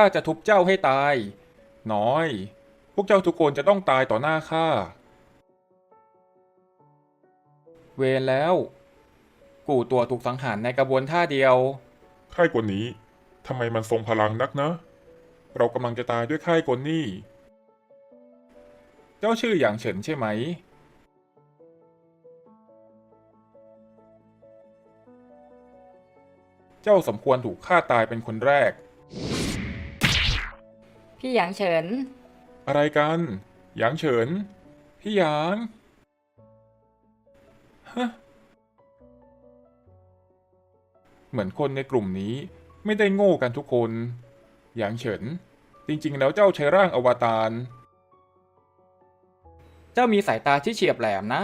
ข้าจะทุบเจ้าให้ตาย น้อย พวกเจ้าทุกคนจะต้องตายต่อหน้าข้า เวรแล้ว กูตัวถูกสังหารในกระบวนท่าเดียว ค่ายกวนนี้ ทำไมมันทรงพลังนักนะ เรากำลังจะตายด้วยค่ายกวนนี่ เจ้าชื่ออย่างเฉินใช่ไหม เจ้าสมควรถูกฆ่าตายเป็นคนแรก พี่หยางเฉิน อะไรกัน หยางเฉิน พี่หยาง ฮะ เหมือนคนในกลุ่มนี้ไม่ได้โง่กันทุกคน หยางเฉิน จริงๆ แล้วเจ้าใช้ร่างอวตาร เจ้ามีสายตาที่เฉียบแหลมนะ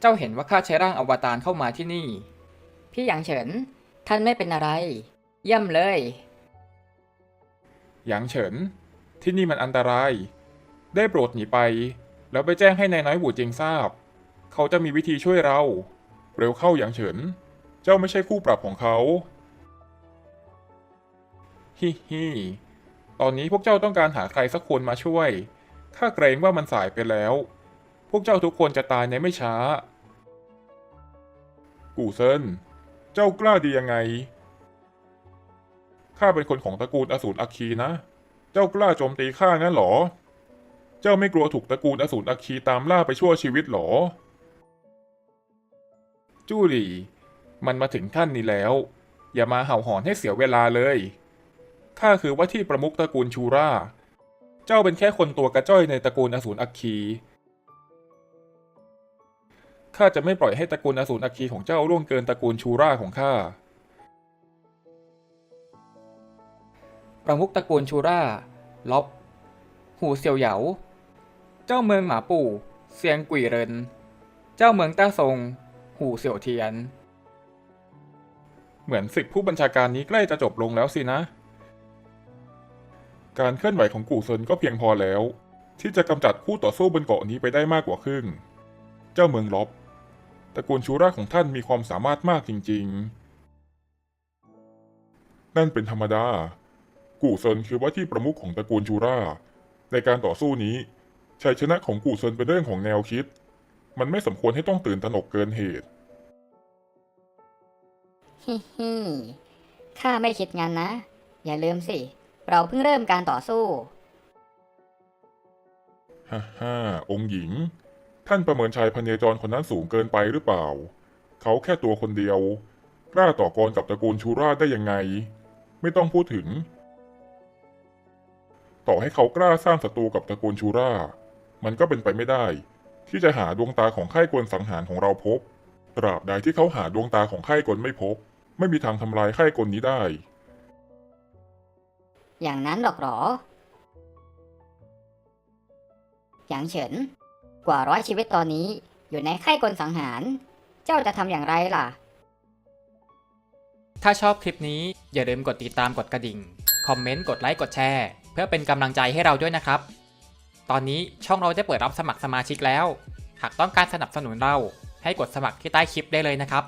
เจ้าเห็นว่าข้าใช้ร่างอวตารเข้ามาที่นี่ พี่หยางเฉิน ท่านไม่เป็นอะไร เยี่ยมเลย หยางเฉิน ที่นี่มันอันตราย ได้โปรดหนีไป แล้วไปแจ้งให้นายน้อยหูเจิงทราบ เขาจะมีวิธีช่วยเรา เร็วเข้าหยางเฉิน เจ้าไม่ใช่คู่ปรับของเขาฮิฮิตอนนี้พวกเจ้าต้องการหาใครสักคนมาช่วย ข้าเกรงว่ามันสายไปแล้ว พวกเจ้าทุกคนจะตายในไม่ช้า กูเซิน เจ้ากล้าดียังไง ข้าเป็นคนของตระกูลอสูรอัคคีนะ เจ้ากล้าโจมตีข้างั้นหรอ เจ้าไม่กลัวถูกตระกูลอสูรอัคคีตามล่าไปชั่วชีวิตหรอ จู้หลี่ มันมาถึงขั้นนี้แล้ว อย่ามาเห่าหอนให้เสียเวลาเลย ข้าคือว่าที่ประมุขตระกูลชูรา เจ้าเป็นแค่คนตัวกระจ้อยในตระกูลอสูรอัคคีข้าจะไม่ปล่อยให้ตระกูลอสูรอัคคีของเจ้าล่วงเกินตระกูลชูราของข้า ประมุขตระกูลชูร่าล็อบหูเซียวเหยา เจ้าเมืองหมาปู่เซียงกุ่ยเริน เจ้าเมืองต้าซง หูเสี่ยวเทียน เหมือนศึกผู้บัญชาการนี้ใกล้จะจบลงแล้วสินะ การเคลื่อนไหวของกู่เซินก็เพียงพอแล้ว ที่จะกำจัดคู่ต่อสู้บนเกาะนี้ไปได้มากกว่าครึ่ง เจ้าเมืองล็อบตระกูลชูราของท่านมีความสามารถมากจริง ๆ นั่นเป็นธรรมดา กูเซินคือว่าที่ประมุขของตระกูลชูราในการต่อสู้นี้ชัยชนะของกูเซินเป็นเรื่องของแนวคิด มันไม่สมควรให้ต้องตื่นตระหนกเกินเหตุฮิฮิข้าไม่คิดงั้นนะ อย่าลืมสิ เราเพิ่งเริ่มการต่อสู้ ฮ่าฮ่าองค์หญิง ท่านประเมินชายพเนจรคนนั้นสูงเกินไปหรือเปล่า เขาแค่ตัวคนเดียว กล้าต่อกรกับตระกูลชูราชได้ยังไง ไม่ต้องพูดถึง ต่อให้เขากล้าสร้างศัตรูกับตระกูลชูรา มันก็เป็นไปไม่ได้ ที่จะหาดวงตาของค่ายกลสังหารของเราพบ ตราบใดที่เขาหาดวงตาของค่ายกลไม่พบ ไม่มีทางทำลายค่ายกลนี้ได้ อย่างนั้นหรอกหรอหยางเฉิน กว่าร้อยชีวิตตอนนี้อยู่ในค่ายกลสังหาร เจ้าจะทำอย่างไรล่ะ ถ้าชอบคลิปนี้อย่าลืมกดติดตามกดกระดิ่ง คอมเมนต์ กดไลค์ กดแชร์ เพื่อเป็นกำลังใจให้เราด้วยนะครับ ตอนนี้ช่องเราได้เปิดรับสมัครสมาชิกแล้ว หากต้องการสนับสนุนเราให้กดสมัครที่ใต้คลิปได้เลยนะครับ